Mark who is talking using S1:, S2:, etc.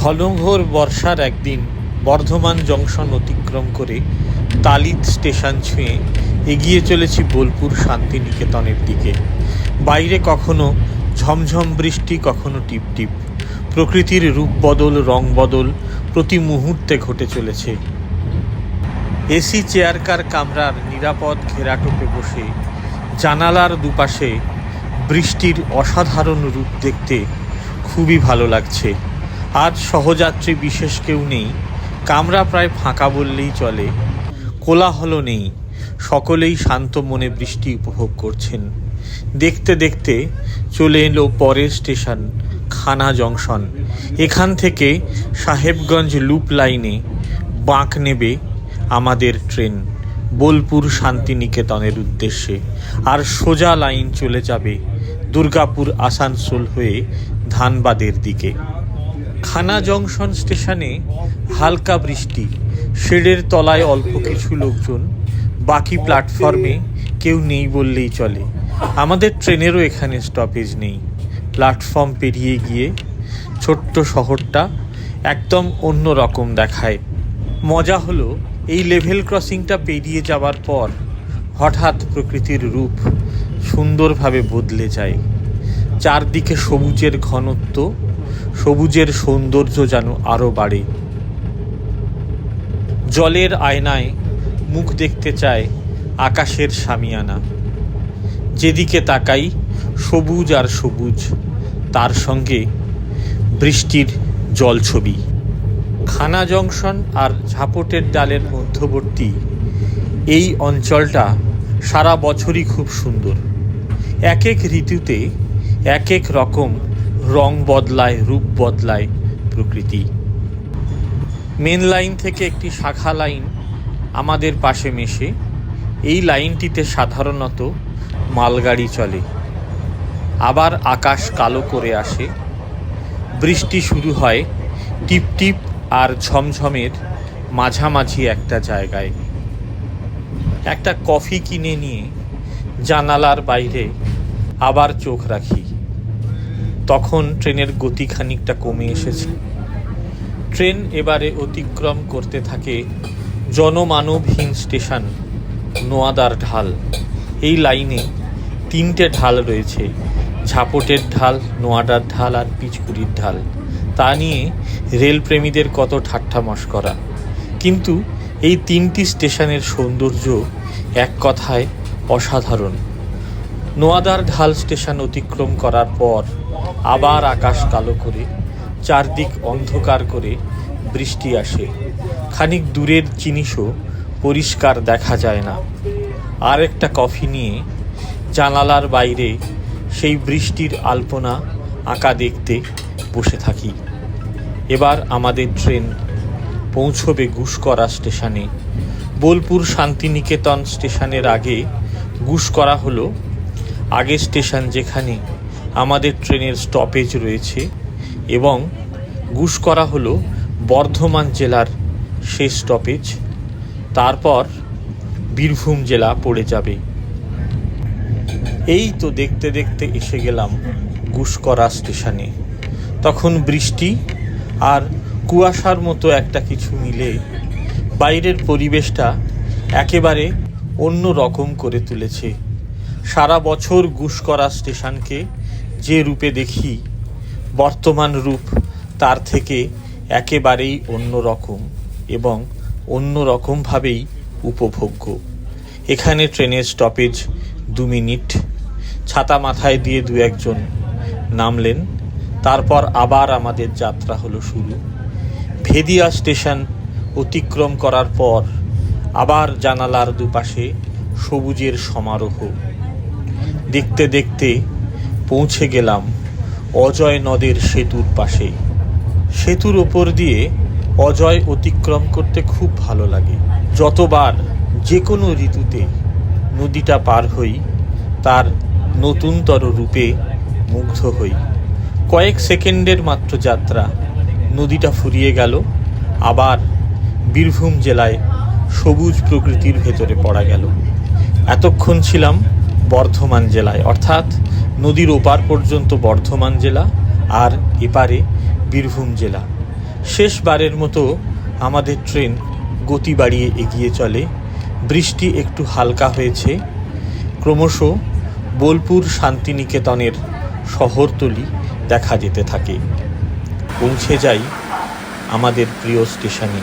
S1: ঘনঘোর বর্ষার একদিন বর্ধমান জংশন অতিক্রম করে তালিত স্টেশন ছুঁয়ে এগিয়ে চলেছি বোলপুর শান্তিনিকেতনের দিকে। বাইরে কখনো ঝমঝম বৃষ্টি কখনো টিপটিপ প্রকৃতির রূপ বদল, রং বদল, প্রতি মুহূর্তে ঘটে চলেছে। এসি চেয়ারকার কামরার নিরাপদ ঘেরাটোপে বসে, জানালার দুপাশে বৃষ্টির অসাধারণ রূপ দেখতে খুবই ভালো লাগছে। আজ সহযাত্রী বিশেষ কেউ নেই, কামরা প্রায় ফাঁকা বললেই চলে। কোলাহল নেই, সকলেই শান্ত মনে বৃষ্টি উপভোগ করছেন। দেখতে দেখতে চলে এলো পরের স্টেশন, খানা জংশন। এখান থেকে সাহেবগঞ্জ লুপ লাইনে বাঁক নেবে আমাদের ট্রেন, বোলপুর শান্তিনিকেতনের উদ্দেশ্যে। আর সোজা লাইন চলে যাবে দুর্গাপুর আসানসোল হয়ে ধানবাদের দিকে। খানা জংশন স্টেশনে হালকা বৃষ্টি, শেডের তলায় অল্প কিছু লোকজন, বাকি প্ল্যাটফর্মে কেউ নেই বললেই চলে। আমাদের ট্রেনেরও এখানে স্টপেজ নেই। প্ল্যাটফর্ম পেরিয়ে গিয়ে ছোট্ট শহরটা একদম অন্য রকম দেখায়। মজা হলো এই লেভেল ক্রসিংটা পেরিয়ে যাওয়ার পর হঠাৎ প্রকৃতির রূপ সুন্দরভাবে বদলে যায়। চারদিকে সবুজের ঘনত্ব, সবুজের সৌন্দর্য যেন আরও বাড়ে। জলের আয়নায় মুখ দেখতে চায় আকাশের সামিয়ানা। যেদিকে তাকাই, সবুজ আর সবুজ, তার সঙ্গে বৃষ্টির জলছবি খানা জংশন আর ঝাপটের ডালের মধ্যবর্তী এই অঞ্চলটা সারা বছরই খুব সুন্দর। এক এক ঋতুতে এক এক রকম রং বদলায়, রূপ বদলায় প্রকৃতি। মেন লাইন থেকে একটি শাখা লাইন আমাদের পাশে মেশে, এই লাইনটিতে সাধারণত মালগাড়ি চলে। আবার আকাশ কালো করে আসে। বৃষ্টি শুরু হয় টিপ টিপ আর ঝমঝমের মাঝামাঝি একটা জায়গায়। একটা কফি কিনে নিয়ে জানালার বাইরে আবার চোখ রাখি। তখন ট্রেনের গতি খানিকটা কমে এসেছে। ট্রেন এবারে অতিক্রম করতে থাকে জনমানবহীন স্টেশন, নোয়াদার ঢাল। এই লাইনে তিনটে ঢাল রয়েছে, ঝাপটের ঢাল, নোয়াডার ঢাল আর পিচকুড়ির ঢাল। তা নিয়ে রেলপ্রেমীদের কত ঠাট্টা মস্করা। কিন্তু এই তিনটি স্টেশনের সৌন্দর্য এক কথায় অসাধারণ। নোয়াদার ঢাল স্টেশন অতিক্রম করার পর আবার আকাশ কালো করে, চারদিক অন্ধকার করে বৃষ্টি আসে। খানিক দূরের জিনিসও পরিষ্কার দেখা যায় না। আর একটা কফি নিয়ে জানালার বাইরে সেই বৃষ্টির আলপনা আঁকা দেখতে বসে থাকি। এবার আমাদের ট্রেন পৌঁছবে গুসকরা স্টেশনে। বোলপুর শান্তিনিকেতন স্টেশনের আগে গুসকরা হলো আগের স্টেশন যেখানে আমাদের ট্রেনের স্টপেজ রয়েছে এবং গুসকরা হলো বর্ধমান জেলার শেষ স্টপেজ। তারপর বীরভূম জেলা পড়ে যাবে। এই তো দেখতে দেখতে এসে গেলাম গুসকরা স্টেশনে। তখন বৃষ্টি আর কুয়াশার মতো একটা কিছু মিলে বাইরের পরিবেশটা একেবারে অন্য রকম করে তুলেছে। সারা বছর গুসকরা স্টেশনকে যে রূপে দেখি, বর্তমান রূপ তার থেকে একেবারেই অন্য রকম এবং অন্য রকমভাবেই উপভোগ্য। এখানে ট্রেনের স্টপেজ দু মিনিট ছাতা মাথায় দিয়ে দু একজন নামলেন। তারপর আবার আমাদের যাত্রা হলো শুরু। ভেদিয়া স্টেশন অতিক্রম করার পর আবার জানালার দুপাশে সবুজের সমারোহ। দেখতে দেখতে পৌঁছে গেলাম অজয় নদের সেতুর পাশে। সেতুর ওপর দিয়ে অজয় অতিক্রম করতে খুব ভালো লাগে। যতবার যে কোনো ঋতুতে নদীটা পার হই, তার নতুনতর রূপে মুগ্ধ হই। কয়েক সেকেন্ডের মাত্র যাত্রা, নদীটা ফুরিয়ে গেল, আবার বীরভূম জেলায় সবুজ প্রকৃতির ভেতরে পড়া গেল। এতক্ষণ ছিলাম বর্ধমান জেলায়, অর্থাৎ নদীর ওপার পর্যন্ত বর্ধমান জেলা আর এপারে বীরভূম জেলা। শেষবারের মতো আমাদের ট্রেন গতি বাড়িয়ে এগিয়ে চলে। বৃষ্টি একটু হালকা হয়েছে। ক্রমশ বোলপুর শান্তিনিকেতনের শহরতলি দেখা যেতে থাকে। পৌঁছে যাই আমাদের প্রিয় স্টেশনে।